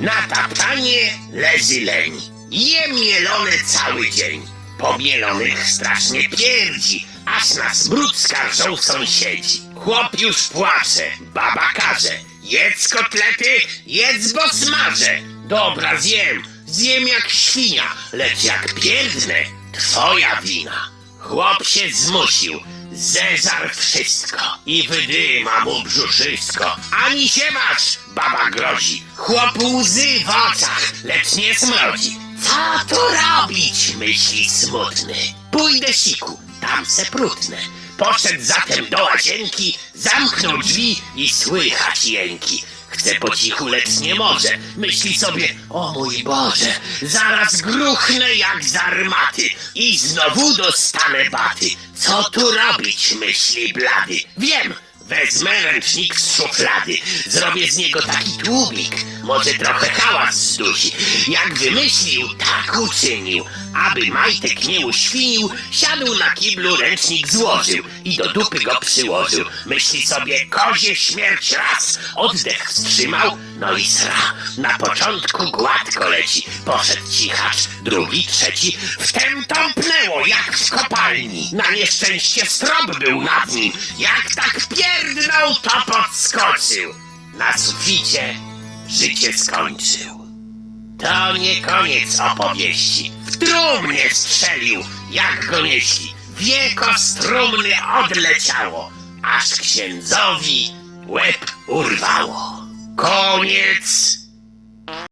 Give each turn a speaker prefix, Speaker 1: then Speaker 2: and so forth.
Speaker 1: Na tapanie leży leń. Je mielone cały dzień. Po mielonych strasznie pierdzi, aż na smród skarżą sąsiedzi. Chłop już płacze, baba każe. Jedz kotlety, jedz bo smażę. Dobra, zjem, zjem jak świnia, lecz jak pierdnę, twoja wina. Chłop się zmusił, zeżar wszystko i wydyma mu brzuszysko. Ani się masz, baba grozi. Chłop łzy w oczach, lecz nie smrodzi. Co tu robić, myśli smutny. Pójdę siku, tam se prutnę. Poszedł zatem do łazienki, zamknął drzwi i słychać jęki. Chce po cichu, lecz nie może. Myśli sobie, o mój Boże, zaraz gruchnę jak z armaty i znowu dostanę baty. Co tu robić, myśli blady. Wiem, wezmę ręcznik z szuflady, zrobię z niego taki tłumik, może trochę hałas zdusi. Jak wymyślił, tak uczynił. Aby majtek nie uświnił, siadł na kiblu, ręcznik złożył i do dupy go przyłożył. Myśli sobie, kozie śmierć raz, oddech wstrzymał, no i sra. Na początku gładko leci, poszedł cichacz, drugi, trzeci, wtem tąpnęło jak w kopalni. Na nieszczęście strop był nad nim, jak tak pierdnął, to podskoczył. Na suficie życie skończył. To nie koniec opowieści. W trumnie strzelił, jak go nieśli. Wieko z trumny odleciało, aż księdzowi łeb urwało. Koniec